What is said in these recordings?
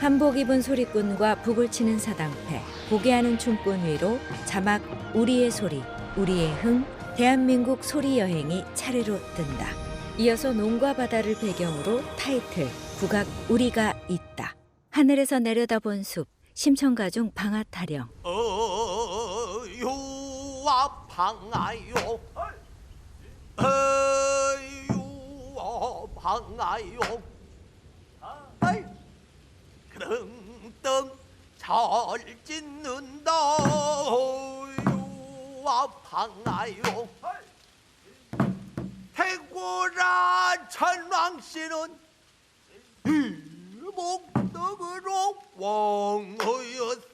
한복 입은 소리꾼과 북을 치는 사당패, 고개하는 춤꾼 위로 자막 우리의 소리, 우리의 흥, 대한민국 소리 여행이 차례로 뜬다. 이어서 농과 바다를 배경으로 타이틀 국악 우리가 있다. 하늘에서 내려다본 숲, 심청가 중 방아 타령. 어유와 방아요 어유와 방아요 아이 그릉덩 잘 짓는다. 어유와 방아요? 태고라 천왕씨는 일목덕으로 왕하였으니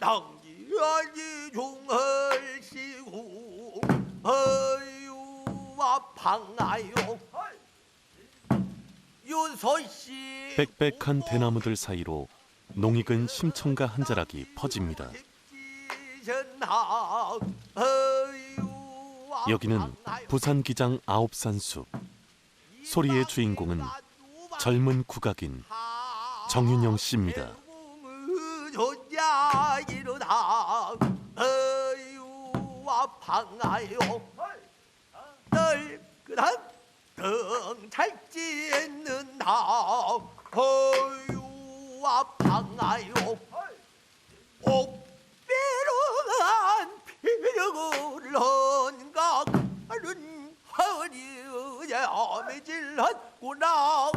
당기하지 종할시고 아유와 방아요 빽빽한 대나무들 사이로 농익은 심청가 한 자락이 퍼집니다. 여기는 부산 기장 아홉산 숲. 소리의 주인공은 젊은 국악인 정윤영 씨입니다. 방아요 널그닥 등잘 찢는다 어유와 방아요. 옥배로한 피력을 헌각 하는 허리에 질렀구나.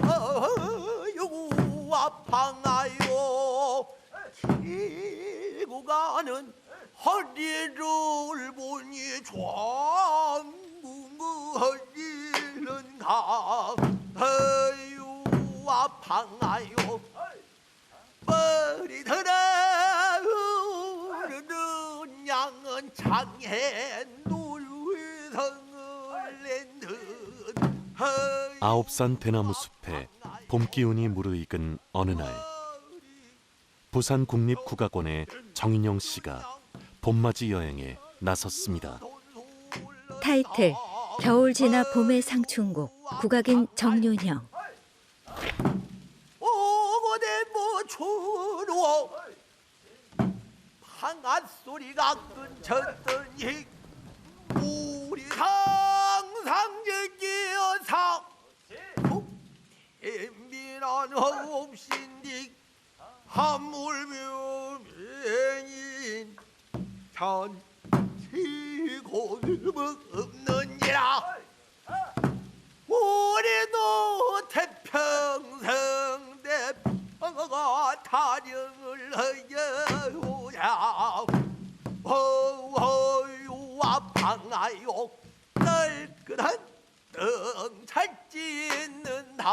어유와 방아요. 기고 가는 허리를 보니 좌무 방아요 머리들에 흐르는 양은 장해 놀성을 낸듯 아홉산 대나무 숲에 봄 기운이 무르익은 어느 날 부산 국립국악원의 정인영 씨가 봄맞이 여행에 나섰습니다. 타이틀 겨울 지나 봄의 상춘곡 국악인 정윤형. 모추로 방앗 소리가 끊쳤더니 우리 상상제기여사 엠비난 없신디 한물묘맹인 전치고 없는지라. 우리도 태평성 대평가 타령을 하여오자 어어유와 방아요. 널끈한 등잘 찢는다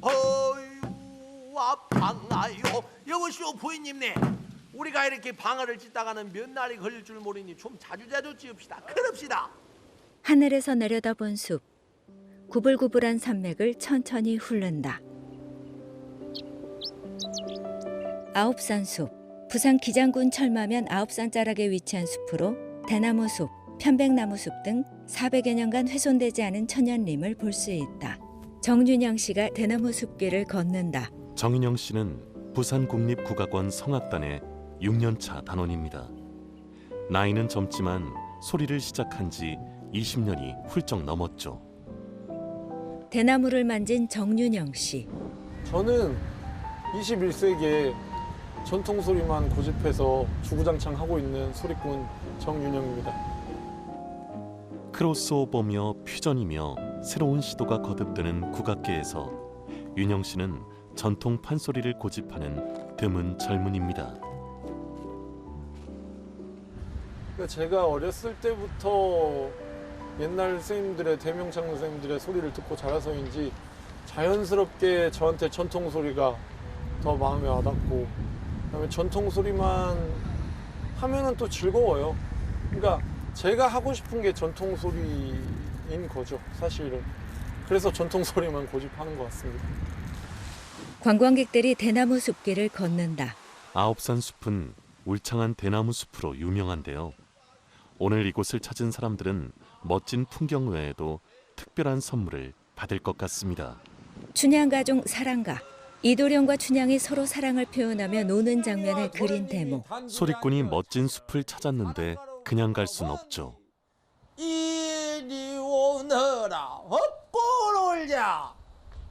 어유와 방아요. 여보시오 부인님네. 우리가 이렇게 방아를 찢다가는 몇 날이 걸릴 줄 모르니 좀 자주자주 찌읍시다. 그럽시다. 하늘에서 내려다본 숲. 구불구불한 산맥을 천천히 흐른다. 아홉산 숲. 부산 기장군 철마면 아홉산 자락에 위치한 숲으로 대나무 숲, 편백나무 숲 등 400여 년간 훼손되지 않은 천연림을 볼 수 있다. 정윤영 씨가 대나무 숲길을 걷는다. 정인영 씨는 부산 국립국악원 성악단의 6년차 단원입니다. 나이는 젊지만 소리를 시작한 지 20년이 훌쩍 넘었죠. 대나무를 만진 정윤영 씨. 저는 21세기에 전통 소리만 고집해서 주구장창 하고 있는 소리꾼 정윤영입니다. 크로스오버며 퓨전이며 새로운 시도가 거듭되는 국악계에서 윤영 씨는 전통 판소리를 고집하는 드문 젊은입니다. 그러니까 제가 어렸을 때부터 옛날 선생님들의 대명창 선생님들의 소리를 듣고 자라서인지 자연스럽게 저한테 전통 소리가 더 마음에 와닿고 그다음에 전통 소리만 하면은 또 즐거워요. 그러니까 제가 하고 싶은 게 전통 소리인 거죠, 사실은. 그래서 전통 소리만 고집하는 것 같습니다. 관광객들이 대나무 숲길을 걷는다. 아홉산 숲은 울창한 대나무 숲으로 유명한데요. 오늘 이곳을 찾은 사람들은 멋진 풍경 외에도 특별한 선물을 받을 것 같습니다. 춘향가족 사랑가 이도령과 춘향이 서로 사랑을 표현하며 노는 장면을 그린 대목. 소리꾼이 멋진 숲을 찾았는데 그냥 갈 순 없죠. 이리 오너라 업고 놀자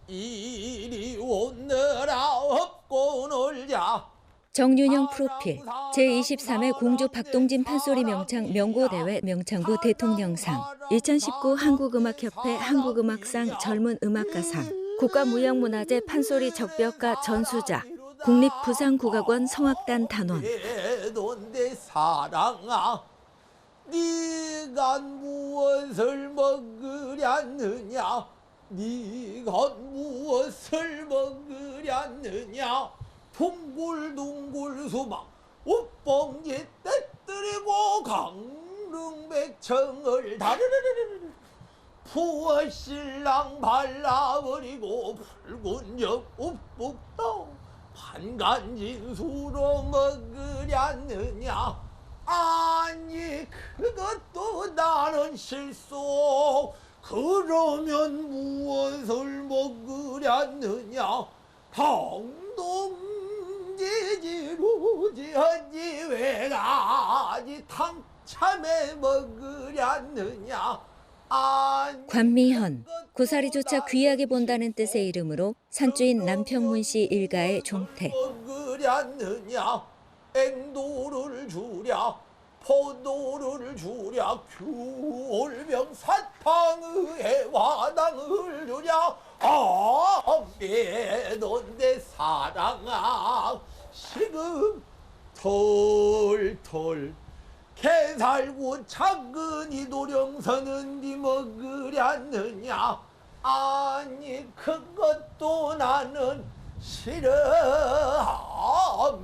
이리 오너라 업고 놀자 정윤영 프로필. 제23회 공주 박동진 판소리 명창 명고대회 명창부 대통령상. 2019 한국음악협회 한국음악상 젊은 음악가상 국가무형문화재 판소리 적벽가 전수자 국립부산국악원 성악단 단원. 네가 무엇을 먹으려느냐? 네가 무엇을 먹으려느냐? 둥글둥글 수박 옷봉지 떼뜨리고 강릉백청을 다르르르르 부어 신랑 발라버리고 붉은 역 욱북도 반간진수로 먹으려느냐? 아니 그것도 나는 실속 그러면 무엇을 먹으려느냐? 동동지지루지하지 왜가지 탕참에 먹으려느냐 관미현 고사리조차 귀하게 본다는 뜻의 이름으로 산주인 남평문 씨 일가의 먹으려느냐? 앵도를 주랴 포도를 주랴 규올병 사탕의 화당을 주랴 아매넌데 사랑아 지금 털털 작은 이 도령서는 니 먹으려느냐? 아니 그것도 나는 싫어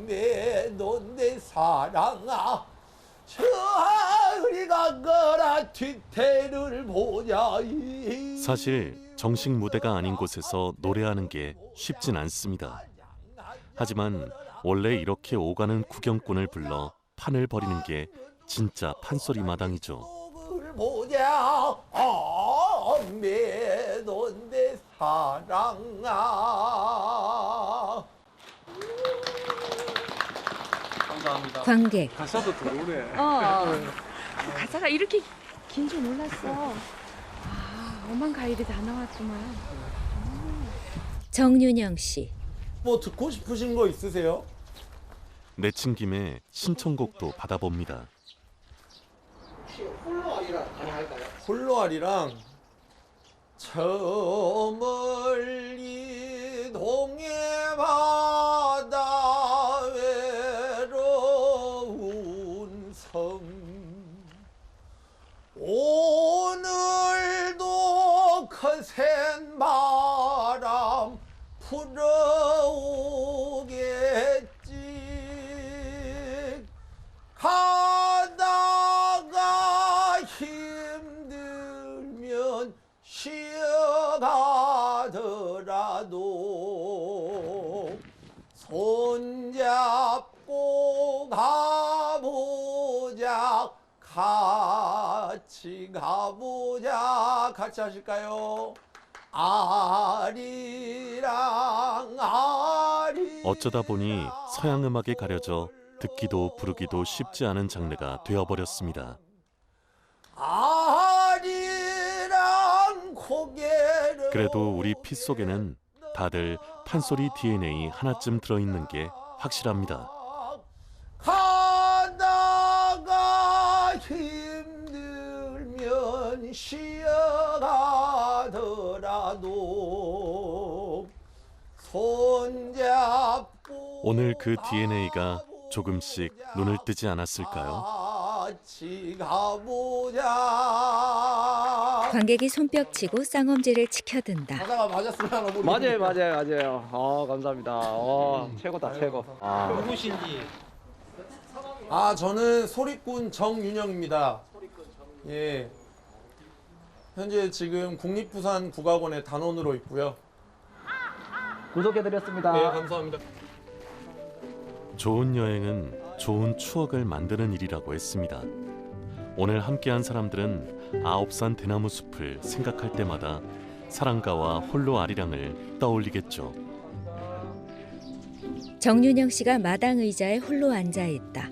매넌내 사랑아. 저 우리가 거라 뒤태를 보자 이. 사실 정식 무대가 아닌 곳에서 노래하는 게 쉽진 않습니다. 하지만 원래 이렇게 오가는 구경꾼을 불러 판을 벌이는 게 진짜 판소리 마당이죠. 을 보자 매넌내 사랑아 감사합니다. 관객 가사도 들어오네. 어. 가사가 이렇게 긴 줄 몰랐어. 아, 오만 가일이 다 나왔구만. 정윤영 씨 뭐 듣고 싶으신 거 있으세요? 내친 김에 신청곡도 받아봅니다. 홀로아리랑 저 멀리 동해 바 같이 가보자 같이 하실까요? 아리랑 아리 어쩌다 보니 서양 음악에 가려져 듣기도 부르기도 쉽지 않은 장르가 되어버렸습니다. 그래도 우리 피 속에는 다들 판소리 DNA 하나쯤 들어있는 게 확실합니다. 쉬어가더라도 손잡고 오늘 그 DNA가 조금씩 눈을 뜨지 않았을까요? 관객이 손뼉치고 쌍엄지를 치켜든다 모르겠 맞아요, 맞아요, 맞아요. 아, 감사합니다. 와, 최고다, 최고. 아, 아 저는 소리꾼 정윤영입니다. 예. 현재 지금 국립부산 국악원의 단원으로 있고요. 구독해드렸습니다. 네 감사합니다. 좋은 여행은 좋은 추억을 만드는 일이라고 했습니다. 오늘 함께한 사람들은 아홉산 대나무 숲을 생각할 때마다 사랑가와 홀로 아리랑을 떠올리겠죠. 정윤영 씨가 마당 의자에 홀로 앉아 있다.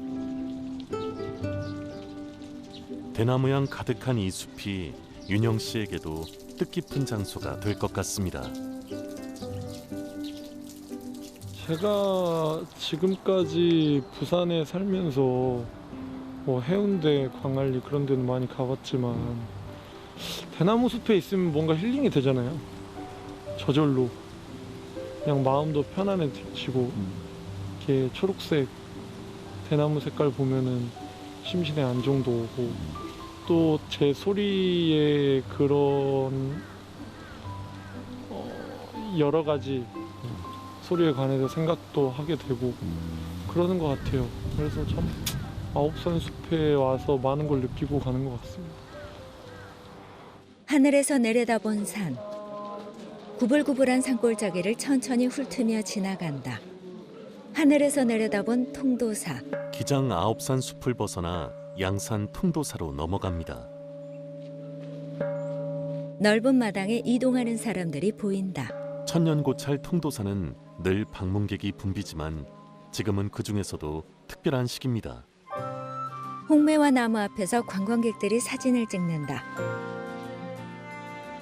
대나무양 가득한 이 숲이 윤영 씨에게도 뜻깊은 장소가 될 것 같습니다. 제가 지금까지 부산에 살면서 뭐 해운대, 광안리 그런 데는 많이 가봤지만 대나무 숲에 있으면 뭔가 힐링이 되잖아요. 저절로 그냥 마음도 편안해지고 이렇게 초록색 대나무 색깔 보면은 심신의 안정도 오고 또 제 소리에 그런 어, 여러 가지 소리에 관해서 생각도 하게 되고 그러는 것 같아요. 그래서 참 아홉산 숲에 와서 많은 걸 느끼고 가는 것 같습니다. 하늘에서 내려다본 산. 구불구불한 산골짜기를 천천히 훑으며 지나간다. 하늘에서 내려다본 통도사. 기장 아홉산 숲을 벗어나 양산 통도사로 넘어갑니다. 넓은 마당에 이동하는 사람들이 보인다. 천년고찰 통도사는 늘 방문객이 붐비지만 지금은 그 중에서도 특별한 시기입니다. 홍매와 나무 앞에서 관광객들이 사진을 찍는다.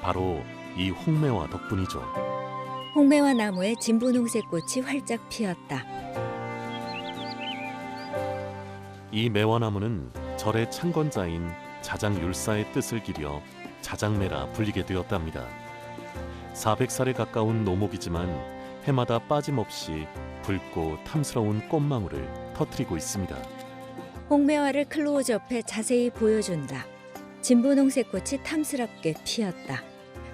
바로 이 홍매화 덕분이죠. 홍매와 나무에 진분홍색 꽃이 활짝 피었다. 이 매화나무는 절의 창건자인 자장율사의 뜻을 기려 자장매라 불리게 되었답니다. 400살에 가까운 노목이지만 해마다 빠짐없이 붉고 탐스러운 꽃망울을 터뜨리고 있습니다. 홍매화를 클로즈업해 자세히 보여준다. 진분홍색 꽃이 탐스럽게 피었다.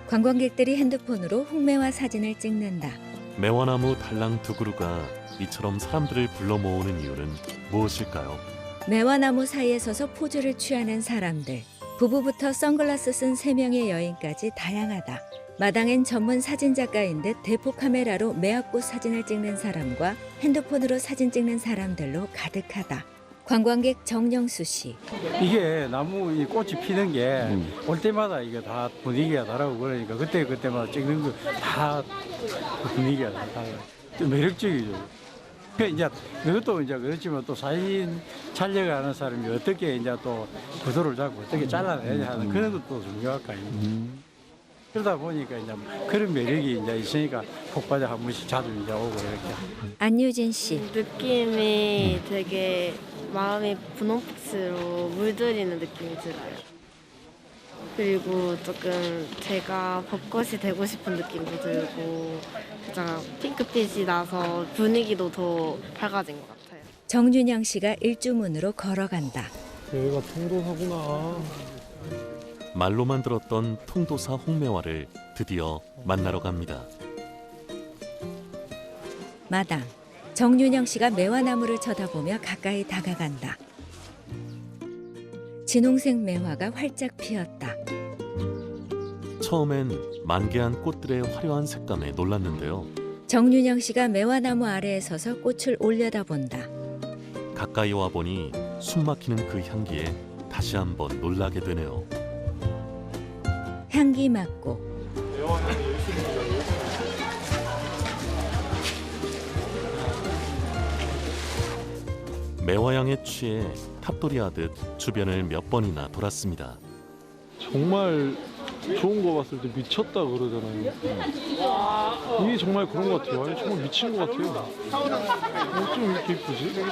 관광객들이 핸드폰으로 홍매화 사진을 찍는다. 매화나무 달랑 두 그루가 이처럼 사람들을 불러 모으는 이유는 무엇일까요? 매화 나무 사이에 서서 포즈를 취하는 사람들. 부부부터 선글라스 쓴 세 명의 여인까지 다양하다. 마당엔 전문 사진 작가인 듯 대포 카메라로 매화꽃 사진을 찍는 사람과 핸드폰으로 사진 찍는 사람들로 가득하다. 관광객 정영수 씨. 이게 나무 이 꽃이 피는 게올 음. 때마다 이게 다 분위기가 다르고 그러니까 그때 그때마다 찍는 거 다 분위기가 다 달라요. 또 매력적이죠. 그 이제 그것도 이제 그렇지만 또 사진 촬영하는 사람이 어떻게 이제 또 구도를 잡고 어떻게 잘라내야 하는 그런 것도 중요할 거 아닙니까? 그러다 보니까 이제 그런 매력이 이제 있으니까 폭발에 한 번씩 자주 이제 오고 이렇게. 안유진 씨. 느낌이 되게 마음이 분홍빛으로 물들이는 느낌이 들어요. 그리고 조금 제가 벚꽃이 되고 싶은 느낌도 들고 진짜 핑크빛이 나서 분위기도 더 밝아진 것 같아요. 정준영 씨가 일주문으로 걸어간다. 여기가 통도사구나. 말로만 들었던 통도사 홍매화를 드디어 만나러 갑니다. 마당. 정윤영 씨가 매화나무를 쳐다보며 가까이 다가간다. 진홍색 매화가 활짝 피었다. 처음엔 만개한 꽃들의 화려한 색감에 놀랐는데요. 정윤영 씨가 매화나무 아래에 서서 꽃을 올려다본다. 가까이 와 보니 숨막히는 그 향기에 다시 한번 놀라게 되네요. 향기 맡고 매화향에 취해 탑돌이하듯 주변을 몇 번이나 돌았습니다. 정말 좋은 거 봤을 때 미쳤다 그러잖아요. 이게 정말 그런 것 같아요. 아니, 정말 미친 것 같아요. 어쩜 이렇게 이쁘지?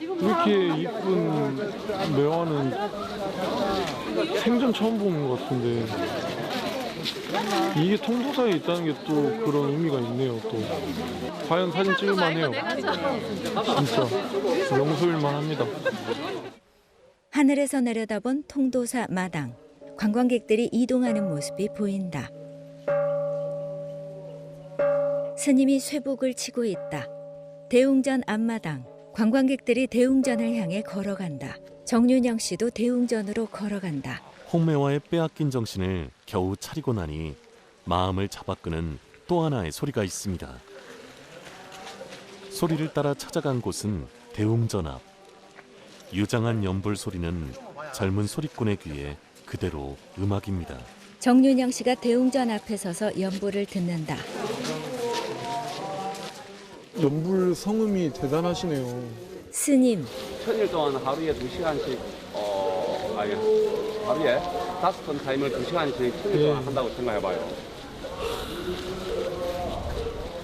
이렇게 이쁜 매화는 생전 처음 보는 것 같은데 이게 통도사에 있다는 게 또 그런 의미가 있네요. 또 과연 사진 찍을만 해요. 진짜 명소일만 합니다. 하늘에서 내려다본 통도사 마당. 관광객들이 이동하는 모습이 보인다. 스님이 쇠복을 치고 있다. 대웅전 앞마당. 관광객들이 대웅전을 향해 걸어간다. 정윤영 씨도 대웅전으로 걸어간다. 홍매화의 빼앗긴 정신을 겨우 차리고 나니 마음을 잡아끄는 또 하나의 소리가 있습니다. 소리를 따라 찾아간 곳은 대웅전 앞. 유장한 연불 소리는 젊은 소리꾼의 귀에 그대로 음악입니다. 정윤영 씨가 대웅전 앞에 서서 연보를 듣는다. 연불 성음이 대단하시네요. 스님, 천일 동안 하루에 두 시간씩 어 아니 하루에 다섯 번 타임을 두 시간씩 천일 예. 동안 한다고 생각해봐요.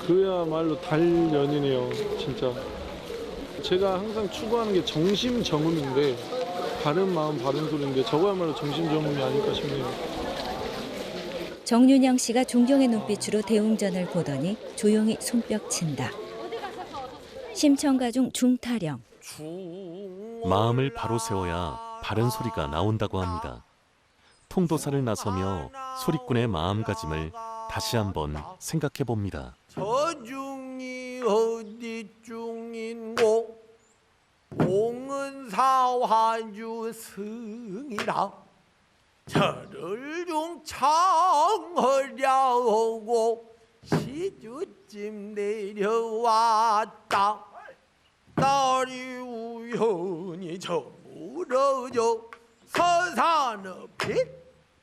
그야말로 달연이네요, 진짜. 제가 항상 추구하는 게 정심 정음인데 바른 마음 바른 소리인데 저거야말로 정심정음이 아닐까 싶네요. 정윤영 씨가 존경의 눈빛으로 대웅전을 보더니 조용히 손뼉 친다. 심청가 중 중타령. 마음을 바로 세워야 바른 소리가 나온다고 합니다. 통도사를 나서며 소리꾼의 마음가짐을 다시 한번 생각해 봅니다. 저 중이 어디 중인고 옹은사화주 승이라. 저를 중 청허려오고 시주쯤 내려왔다. 딸이 우연히 저물어져 서산읍에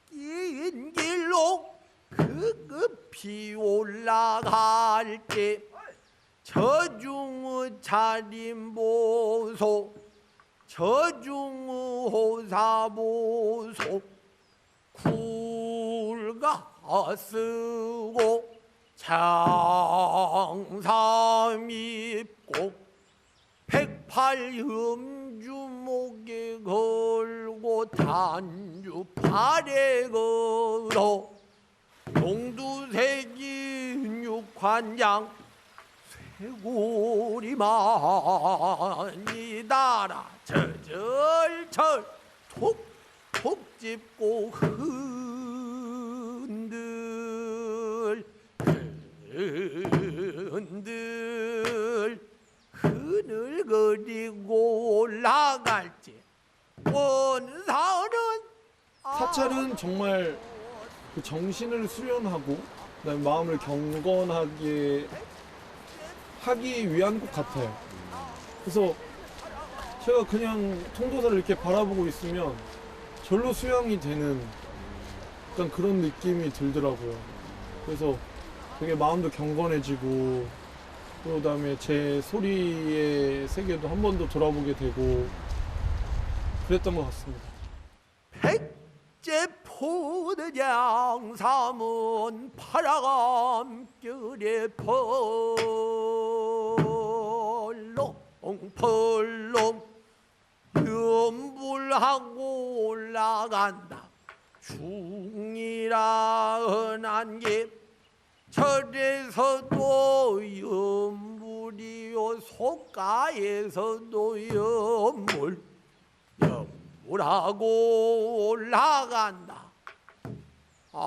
긴 길로 급히 올라갈 때 저중의 차림 보소 저중의 호사 보소 굴가 쓰고 장삼 입고 백팔 흠주목에 걸고 단주 팔에 걸어 동두색인 육환장 쇠고리만이 달아 저절철 톡톡 짚고 흔들 흔들 흐늘거리고 올라갈지 원사는 사찰은 정말 그 정신을 수련하고 그다음에 마음을 경건하게 하기 위한 곳 같아요. 그래서 제가 그냥 통도사를 이렇게 바라보고 있으면 절로 수양이 되는 약간 그런 느낌이 들더라고요. 그래서 되게 마음도 경건해지고 또 그다음에 제 소리의 세계도 한 번 더 돌아보게 되고 그랬던 것 같습니다. 백제 포대장 삼은 파라감결의 펄롱 펄롱 연불하고 올라간다. 중이라 흔한 게 절에서도 연불이요 속가에서도 연물 연불하고 올라간다. 아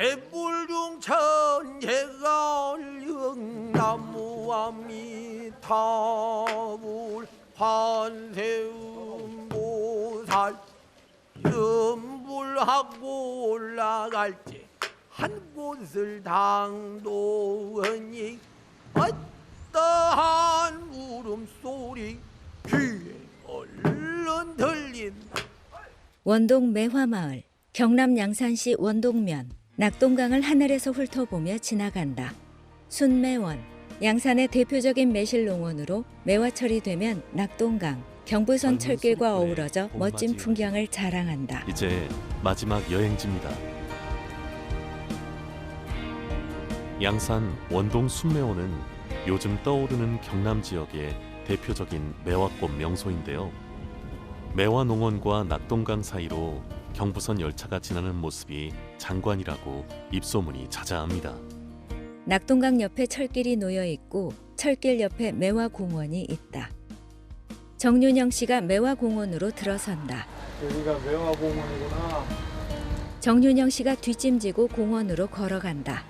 원앙생 제불중 천재가 영나무와 미타불 환세음 보살 연불하고 올라갈 때한 곳을 당도하니 어떠한 울음소리 귀에 얼른 들린다. 원동 매화마을, 경남 양산시 원동면, 낙동강을 하늘에서 훑어보며 지나간다. 순매원, 양산의 대표적인 매실 농원으로 매화철이 되면 낙동강, 경부선 철길과 어우러져 멋진. 풍경을 자랑한다. 이제 마지막 여행지입니다. 양산 원동 순매원은 요즘 떠오르는 경남 지역의 대표적인 매화꽃 명소인데요. 매화 농원과 낙동강 사이로 경부선 열차가 지나는 모습이 장관이라고 입소문이 자자합니다. 낙동강 옆에 철길이 놓여 있고 철길 옆에 매화공원이 있다. 정윤영 씨가 매화공원으로 들어선다. 여기가 매화공원이구나. 정윤영 씨가 뒷짐지고 공원으로 걸어간다.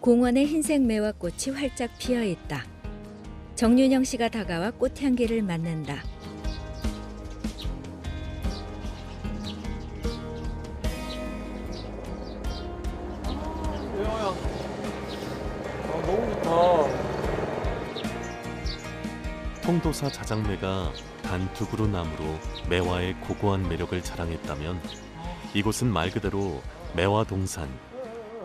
공원에 흰색 매화꽃이 활짝 피어 있다. 정윤영 씨가 다가와 꽃향기를 맡는다. 통도사 자장매가 단두 그루 나무로 매화의 고고한 매력을 자랑했다면 이곳은 말 그대로 매화 동산.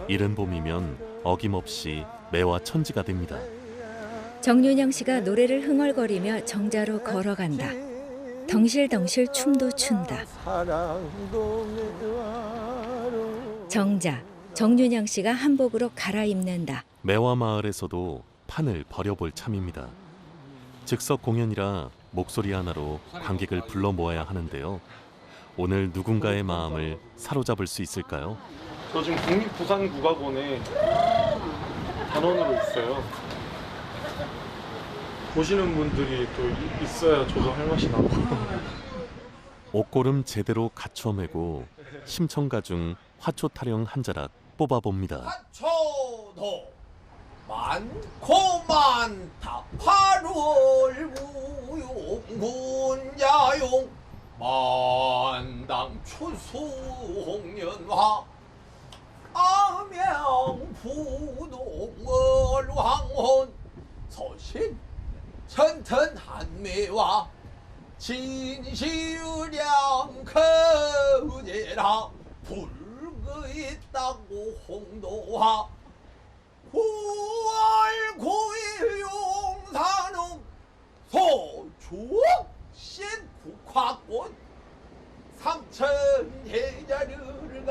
이른 봄이면 어김없이 매화 천지가 됩니다. 정윤영 씨가 노래를 흥얼거리며 정자로 걸어간다. 덩실덩실 춤도 춘다. 정자. 정윤영 씨가 한복으로 갈아입는다. 매화 마을에서도 판을 벌여볼 참입니다. 즉석 공연이라 목소리 하나로 관객을 불러 모아야 하는데요. 오늘 누군가의 마음을 사로잡을 수 있을까요? 저 지금 국립부산국악원에 단원으로 있어요. 보시는 분들이 또 이- 있어야 저도 할 맛이 나고. 옷고름 제대로 갖춰 매고 심청가 중 화초 타령 한 자락 뽑아봅니다. 화초도 많고 많다 8월 무용군자용 만당 추수홍년화 암양부동월황혼 소신 천튼 한매와 진시유량 거제라 불거 있다고 홍도화 9월 9일 용산읍 소주신 국화꽃 삼천 해자를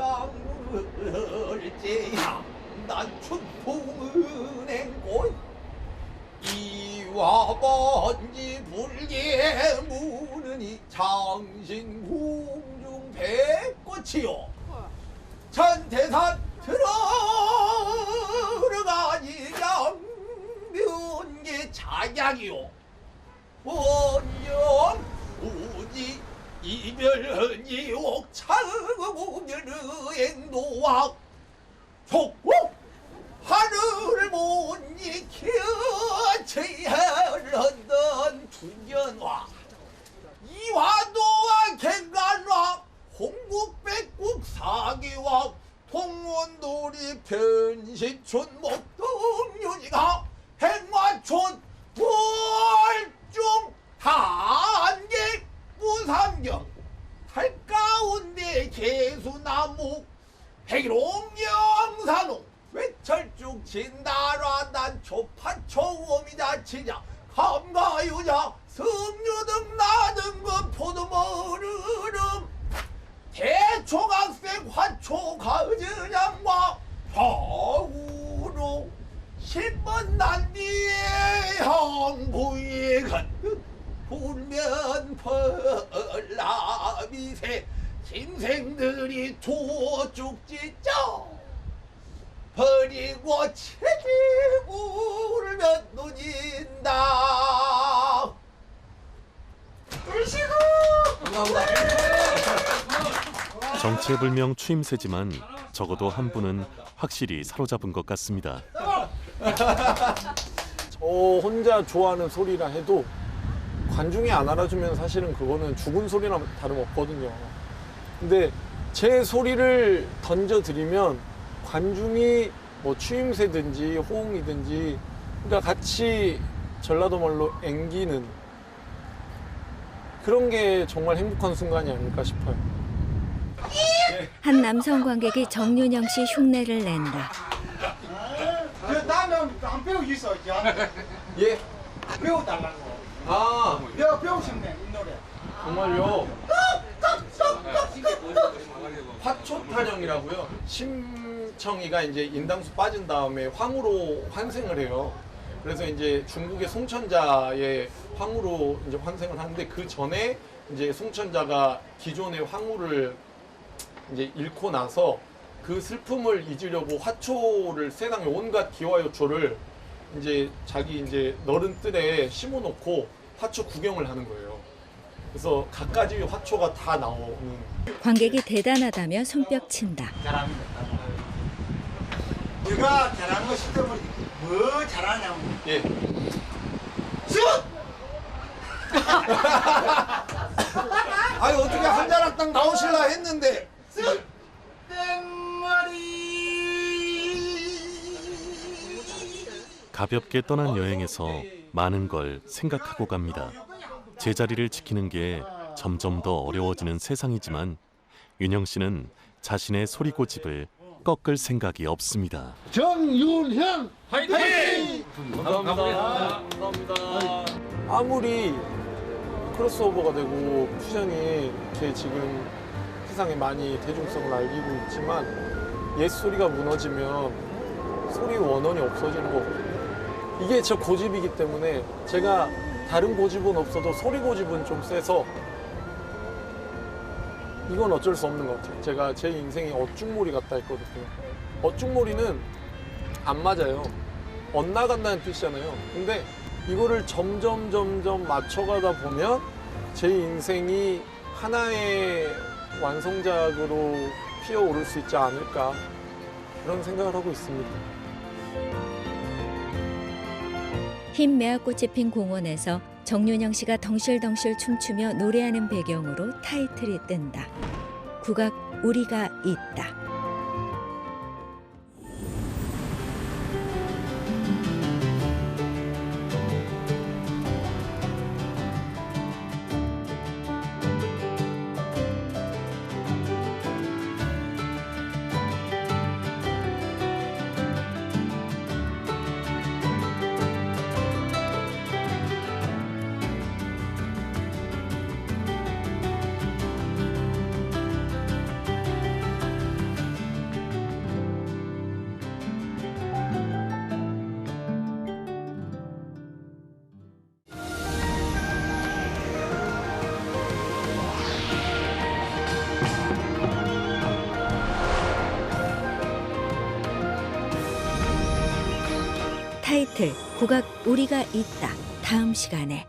강물제야 난춘 풍은행꽃 이와 번지 불게 무는이 장신 궁중 백꽃이요. 전태산 들어 자약이요. 원년 우지 이별은이 옥차구면의 노악 족구 하늘을 못 익혀 제하던 중견화. 이화도와 갱간화 홍국백국 사기와 통원돌이 변신촌 목동윤이가 행화촌 월중 한계 무삼경 달가운데 개수나무 백일홍 영산호 외철쭉 진다라 난 초 파초오미다 치냐 감가유자 승유등 나든 것 포도머르름 대초각색 화초 가으장과 좌우로 십번 난디의 형부의 간듯 불면 펄라비새. 짐승들이 조죽지죠 버리고 채기 울면 눈인다 으시고! 정체불명 추임새지만 적어도 한 분은 확실히 사로잡은 것 같습니다. 저 혼자 좋아하는 소리라 해도 관중이 안 알아주면 사실은 그거는 죽은 소리나 다름없거든요. 근데 제 소리를 던져드리면 관중이 뭐 추임새든지 호응이든지 그러니까 같이 전라도 말로 앵기는 그런 게 정말 행복한 순간이 아닐까 싶어요. 한 남성 관객이 정윤영 씨 흉내를 낸다. 안 배우고 있어 이제 예. 배워달라고 아 배워 배우고 싶네 이 노래 정말요. 화초 타령이라고요. 심 송청이가 이제 인당수 빠진 다음에 황후로 환생을 해요. 그래서 이제 중국의 송천자의 황후로 이제 환생을 하는데 그 전에 이제 송천자가 기존의 황후를 이제 잃고 나서 그 슬픔을 잊으려고 화초를 세상에 온갖 기와 요초를 이제 자기 이제 너른 뜰에 심어놓고 화초 구경을 하는 거예요. 그래서 갖가지 화초가 다 나오는 관객이 대단하다며 손뼉 친다. 잘합니다. 내가 잘하는 거 시켜보니 뭐 잘하냐고. 예. 아니 어떻게 한 자락당 나오실라 했는데 가볍게 떠난 여행에서 많은 걸 생각하고 갑니다. 제자리를 지키는 게 점점 더 어려워지는 세상이지만 윤영 씨는 자신의 소리 고집을 꺾을 생각이 없습니다. 정윤형 아무리 크로스오버가 되고 퓨전이 이렇게 지금 세상에 많이 대중성을 알리고 있지만 옛 소리가 무너지면 소리 원원이 없어지는 거거든요. 이게 제 고집이기 때문에 제가 다른 고집은 없어도 소리 고집은 좀 세서 이건 어쩔 수 없는 것 같아요. 제가 제 인생이 어중몰이 같다 했거든요. 어중몰이는 안 맞아요. 엇나간다는 뜻이잖아요. 근데 이거를 점점 점점 맞춰가다 보면 제 인생이 하나의 완성작으로 피어오를 수 있지 않을까 그런 생각을 하고 있습니다. 흰 매화꽃이 핀 공원에서 정윤영 씨가 덩실덩실 춤추며 노래하는 배경으로 타이틀이 뜬다. 국악 우리가 있다. 국악 우리가 있다. 다음 시간에